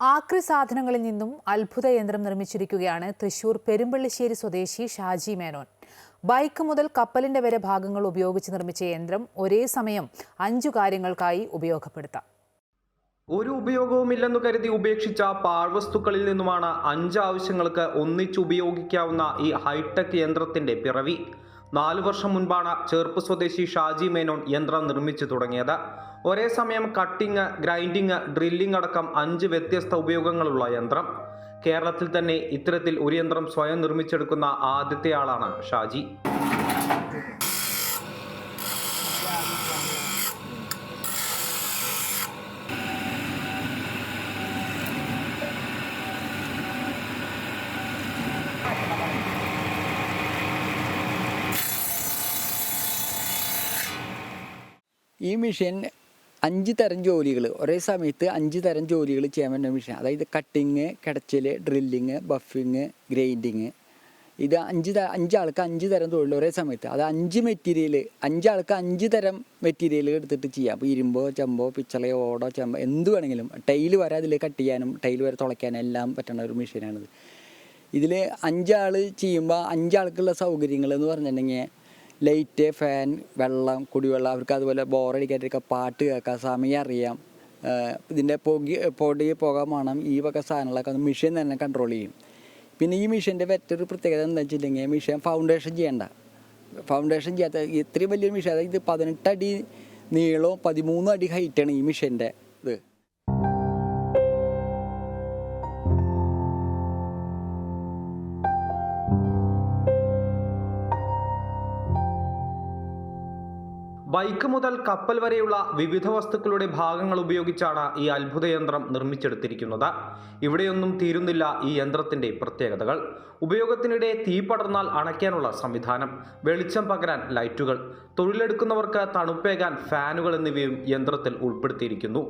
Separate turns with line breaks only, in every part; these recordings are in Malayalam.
ആക്രി സാധനങ്ങളിൽ നിന്നും അത്ഭുത യന്ത്രം നിർമ്മിച്ചിരിക്കുകയാണ് തൃശൂർ പെരുമ്പള്ളിശ്ശേരി സ്വദേശി ഷാജി മേനോൻ. ബൈക്ക് മുതൽ കപ്പലിന്റെ വരെ ഭാഗങ്ങൾ ഉപയോഗിച്ച് നിർമ്മിച്ച യന്ത്രം ഒരേ സമയം അഞ്ചു കാര്യങ്ങൾക്കായി ഉപയോഗപ്പെടുത്താം.
ഒരു ഉപയോഗവുമില്ലെന്നു കരുതി ഉപേക്ഷിച്ച പാഴ്വസ്തുക്കളിൽ നിന്നുമാണ് അഞ്ച് ആവശ്യങ്ങൾക്ക് ഒന്നിച്ച് ഉപയോഗിക്കാവുന്ന ഈ ഹൈടെക് യന്ത്രത്തിന്റെ പിറവി. നാലു വർഷം മുൻപാണ് ചേർപ്പ് സ്വദേശി ഷാജി മേനോൻ യന്ത്രം നിർമ്മിച്ചു തുടങ്ങിയത്. ഒരേ സമയം കട്ടിങ് ഗ്രൈൻഡിങ് ഡ്രില്ലിംഗ് അടക്കം അഞ്ച് വ്യത്യസ്ത ഉപയോഗങ്ങളുള്ള യന്ത്രം. കേരളത്തിൽ തന്നെ ഇത്തരത്തിൽ ഒരു യന്ത്രം സ്വയം നിർമ്മിച്ചെടുക്കുന്ന ആദ്യത്തെ ആളാണ് ഷാജി.
ഈ മെഷീൻ അഞ്ച് തരം ജോലികൾ ഒരേ സമയത്ത് അഞ്ച് തരം ജോലികൾ ചെയ്യാൻ പറ്റുന്ന മെഷീൻ അതായത് കട്ടിങ് കിടച്ചൽ ഡ്രില്ലിങ് ബഫിങ് ഗ്രൈൻഡിങ് ഇത് അഞ്ച് അഞ്ച് ആൾക്ക് അഞ്ച് തരം തൊഴിൽ ഒരേ സമയത്ത്. അത് അഞ്ച് മെറ്റീരിയൽ അഞ്ചാൾക്ക് അഞ്ച് തരം മെറ്റീരിയൽ എടുത്തിട്ട് ചെയ്യാം. അപ്പോൾ ഇരുമ്പോ ചെമ്പോ പിച്ചളയോ ഓടോ ചെമ്പോ എന്ത് വേണമെങ്കിലും. ടൈൽ വരെ അതിൽ കട്ട് ചെയ്യാനും ടൈൽ വരെ തുളയ്ക്കാനും എല്ലാം പറ്റുന്ന ഒരു മെഷീനാണിത് ഇതിൽ അഞ്ചാൾ ചെയ്യുമ്പോൾ അഞ്ചാൾക്കുള്ള സൗകര്യങ്ങൾ എന്ന് പറഞ്ഞിട്ടുണ്ടെങ്കിൽ ലൈറ്റ് ഫാൻ വെള്ളം കുടിവെള്ളം അവർക്ക് അതുപോലെ ബോറടിക്കാതിരിക്കുക പാട്ട് കേൾക്കാം സമയം അറിയാം. ഇതിന്റെ പൊകി പൊടി പുക മണം ഈ വക സാധനങ്ങളൊക്കെ മെഷീൻ തന്നെ കൺട്രോൾ ചെയ്യും. പിന്നെ ഈ മെഷീന്റെ മറ്റൊരു പ്രത്യേകത എന്താ വെച്ചിട്ടുണ്ടെങ്കിൽ മെഷീൻ ഫൗണ്ടേഷൻ ചെയ്യേണ്ട. ഫൗണ്ടേഷൻ ചെയ്യാത്ത ഇത്രയും വലിയൊരു മെഷീൻ അതായത് പതിനെട്ടടി നീളവും പതിമൂന്ന് അടി ഹൈറ്റാണ് ഈ മെഷീന്റെ
ബൈക്ക് മുതൽ കപ്പൽ വരെയുള്ള വിവിധ വസ്തുക്കളുടെ ഭാഗങ്ങൾ ഉപയോഗിച്ചാണ് ഈ അത്ഭുത യന്ത്രം നിർമ്മിച്ചെടുത്തിരിക്കുന്നത്. ഇവിടെയൊന്നും തീരുന്നില്ല ഈ യന്ത്രത്തിന്റെ പ്രത്യേകതകൾ. ഉപയോഗത്തിനിടെ തീ പടർന്നാൽ അണയ്ക്കാനുള്ള സംവിധാനം വെളിച്ചം പകരാൻ ലൈറ്റുകൾ തൊഴിലെടുക്കുന്നവർക്ക് തണുപ്പേകാൻ ഫാനുകൾ എന്നിവയും യന്ത്രത്തിൽ ഉൾപ്പെടുത്തിയിരിക്കുന്നു.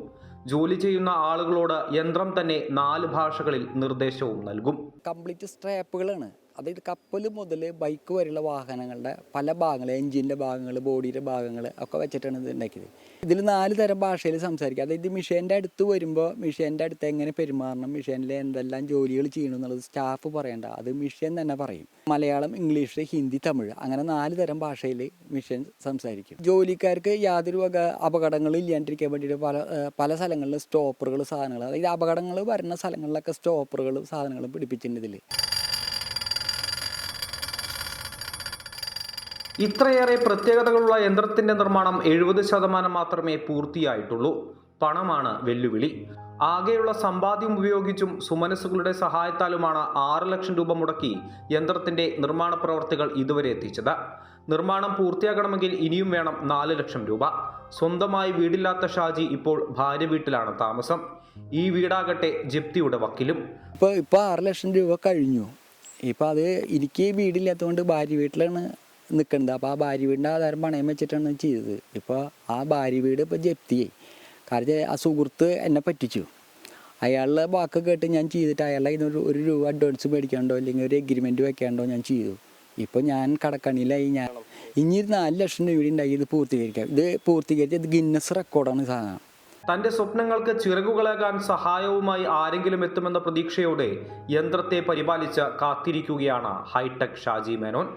ജോലി ചെയ്യുന്ന ആളുകളോട് യന്ത്രം തന്നെ നാല് ഭാഷകളിൽ നിർദ്ദേശവും നൽകും.
കംപ്ലീറ്റ് സ്ട്രാപ്പുകളാണ്. അതായത് കപ്പൽ മുതൽ ബൈക്ക് വരെയുള്ള വാഹനങ്ങളുടെ പല ഭാഗങ്ങൾ എൻജിന്റെ ഭാഗങ്ങൾ ബോഡിയുടെ ഭാഗങ്ങൾ ഒക്കെ വെച്ചിട്ടാണ് ഇത് ഉണ്ടാക്കിയത്. ഇതിൽ നാല് തരം ഭാഷയിൽ സംസാരിക്കുക അതായത് മിഷേന്റെ അടുത്ത് വരുമ്പോൾ മിഷേന്റെ അടുത്ത് എങ്ങനെ പെരുമാറണം മിഷേനിൽ എന്തെല്ലാം ജോലികൾ ചെയ്യണം എന്നുള്ളത് സ്റ്റാഫ് പറയേണ്ട. അത് മിഷൻ തന്നെ പറയും. മലയാളം ഇംഗ്ലീഷ് ഹിന്ദി തമിഴ് അങ്ങനെ നാല് തരം ഭാഷയിൽ മിഷൻ സംസാരിക്കും. ജോലിക്കാർക്ക് യാതൊരു വക അപകടങ്ങളും ഇല്ലാണ്ടിരിക്കാൻ വേണ്ടിയിട്ട് പല പല സ്ഥലങ്ങളിലും സ്റ്റോപ്പറുകൾ സാധനങ്ങൾ അതായത് അപകടങ്ങൾ വരുന്ന സ്ഥലങ്ങളിലൊക്കെ സ്റ്റോപ്പറുകളും സാധനങ്ങളും പിടിപ്പിച്ചിട്ടുണ്ട് ഇതിൽ.
ഇത്രയേറെ പ്രത്യേകതകളുള്ള യന്ത്രത്തിന്റെ നിർമ്മാണം എഴുപത് ശതമാനം മാത്രമേ പൂർത്തിയായിട്ടുള്ളൂ. പണമാണ് വെല്ലുവിളി. ആകെയുള്ള സമ്പാദ്യം ഉപയോഗിച്ചും സുമനസ്സുകളുടെ സഹായത്താലുമാണ് ആറ് ലക്ഷം രൂപ മുടക്കി യന്ത്രത്തിന്റെ നിർമ്മാണ പ്രവർത്തികൾ ഇതുവരെ എത്തിച്ചത്. നിർമ്മാണം പൂർത്തിയാക്കണമെങ്കിൽ ഇനിയും വേണം നാല് ലക്ഷം രൂപ. സ്വന്തമായി വീടില്ലാത്ത ഷാജി ഇപ്പോൾ ഭാര്യ വീട്ടിലാണ് താമസം. ഈ വീടാകട്ടെ ജപ്തിയുടെ വക്കിലും.
ഇപ്പോൾ ഇപ്പോൾ ആറ് ലക്ഷം രൂപ കഴിഞ്ഞു. ഇപ്പോൾ അത് എനിക്ക് വീടില്ലാത്തതുകൊണ്ട് ഭാര്യ വീട്ടിലാണ് നിൽക്കുന്നത് അപ്പോൾ ആ ഭാര്യ വീടിന്റെ ആധാരം പണയം വെച്ചിട്ടാണ് ചെയ്തത്. ഇപ്പോൾ ആ ഭാര്യ വീട് ഇപ്പോൾ ജപ്തിയായി. കാരണം ആ സുഹൃത്ത് എന്നെ പറ്റിച്ചു. അയാളുടെ വാക്ക് കേട്ട് ഞാൻ ചെയ്തിട്ട് അയാളെ ഇതിനൊരു ഒരു രൂപ അഡ്വാൻസ് മേടിക്കാണ്ടോ അല്ലെങ്കിൽ ഒരു എഗ്രിമെന്റ് വെക്കാണ്ടോ ഞാൻ ചെയ്തു. ഇപ്പോൾ ഞാൻ കടക്കണിയിലായി ഞാൻ ഇനി നാല് ലക്ഷം രൂപ ഉണ്ടാക്കി ഇത് പൂർത്തീകരിക്കാം ഇത് പൂർത്തീകരിച്ച് ഇത് ഗിന്നസ് റെക്കോർഡാണ് സാധനം.
തന്റെ സ്വപ്നങ്ങൾക്ക് ചിറകുകളേകാൻ സഹായവുമായി ആരെങ്കിലും എത്തുമെന്ന പ്രതീക്ഷയോടെ യന്ത്രത്തെ പരിപാലിച്ച് കാത്തിരിക്കുകയാണ് hi tech Shaji Menon.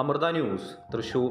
Amrita news Thrissur.